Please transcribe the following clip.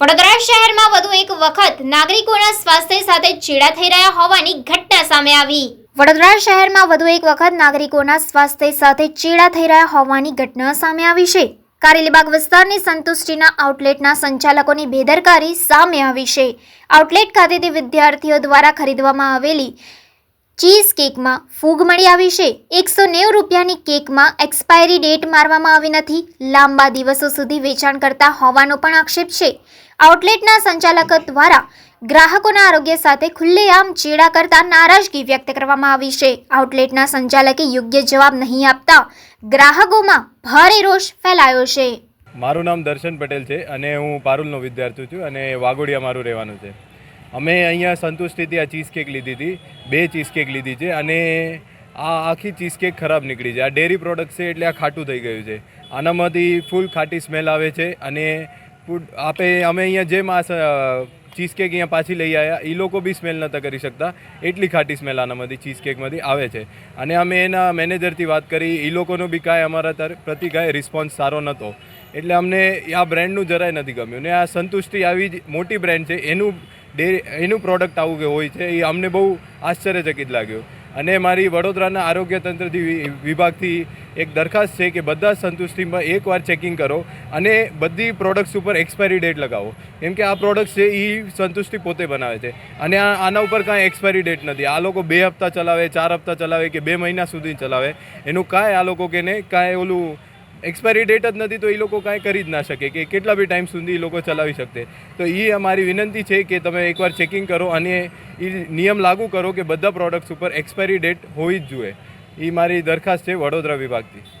વડોદરા શહેરમાં વધુ એક વખત નાગરિકોના સ્વાસ્થ્ય સાથે ચેડા થઈ રહ્યા હોવાની ઘટના સામે આવી. વડોદરા શહેરમાં વધુ એક વખત નાગરિકોના સ્વાસ્થ્ય સાથે ચેડા થઈ રહ્યા હોવાની ઘટના સામે આવી છે. કારેલીબાગ વિસ્તારની સંતુષ્ટિના આઉટલેટના સંચાલકોની બેદરકારી સામે આવી છે. આઉટલેટ ખાતેથી વિદ્યાર્થીઓ દ્વારા ખરીદવામાં આવેલી ચીઝ કેકમાં ફૂગ મળી આવી છે. એકસો નેવું રૂપિયાની કેકમાં એક્સપાયરી ડેટ મારવામાં આવી નથી. લાંબા દિવસો સુધી વેચાણ કરતા હોવાનો પણ આક્ષેપ છે. આઉટલેટના સંચાલકો દ્વારા ગ્રાહકોના આરોગ્ય સાથે ખુલ્લેઆમ ચેડા કરતા નારાજગી વ્યક્ત કરવામાં આવી છે. આઉટલેટના સંચાલકે યોગ્ય જવાબ નહીં આપતા ગ્રાહકોમાં ભારે રોષ ફેલાયો છે. મારું નામ દર્શન પટેલ છે અને હું પારુલનો વિદ્યાર્થી છું અને વાઘોડિયા મારું રહેવાનું છે. અમે અહીંયા સંતુષ્ટિથી આ ચીઝ કેક લીધી હતી. બે ચીઝ કેક લીધી છે અને આ આખી ચીઝ કેક ખરાબ નીકળી છે. આ ડેરી પ્રોડક્ટ છે એટલે આ ખાટું થઈ ગયું છે. આનામાંથી ફૂલ ખાટી સ્મેલ આવે છે અને ફૂડ આપે અમે અહીંયા જેમ આ ચીઝ કેક અહીંયા પાછી લઈ આવ્યા એ લોકો બી સ્મેલ નહોતા કરી શકતા. એટલી ખાટી સ્મેલ આનામાંથી ચીઝ કેકમાંથી આવે છે. અને અમે એના મેનેજરથી વાત કરી એ લોકોનો બી કાંઈ અમારા પ્રતિ કાંઈ રિસ્પોન્સ સારો નહોતો એટલે અમને આ બ્રાન્ડનું જરાય નથી ગમ્યું. ને આ સંતુષ્ટિ આવી જ મોટી બ્રાન્ડ છે. એનું ડે એનું પ્રોડક્ટ આવું કે હોય છે, એ અમને બહુ આશ્ચર્યચકિત લાગ્યું. અને મારી વડોદરાના આરોગ્ય તંત્રથી વિભાગથી એક દરખાસ્ત છે કે બધા સંતુષ્ટિમાં એકવાર ચેકિંગ કરો અને બધી પ્રોડક્ટ્સ ઉપર એક્સપાયરી ડેટ લગાવો. કેમ કે આ પ્રોડક્ટ્સ છે એ સંતુષ્ટિ પોતે બનાવે છે. અને આ, આના ઉપર કાંઈ એક્સપાયરી ડેટ નથી. આ લોકો બે હપ્તા ચલાવે, ચાર હપ્તા ચલાવે કે બે મહિના સુધી ચલાવે. એનું કાંઈ આ લોકો કે ને કાંઈ ઓલું એક્સપાયરી ડેટ જ નથી, તો એ લોકો કાંઈ કરી જ ના શકે કે કેટલા બી ટાઈમ સુધી એ લોકો ચલાવી શકે તો એ અમારી વિનંતી છે કે તમે એકવાર ચેકિંગ કરો અને એ નિયમ લાગુ કરો કે બધા પ્રોડક્ટ્સ ઉપર એક્સપાયરી ડેટ હોવી જ જોઈએ. એ મારી દરખાસ્ત છે વડોદરા વિભાગથી.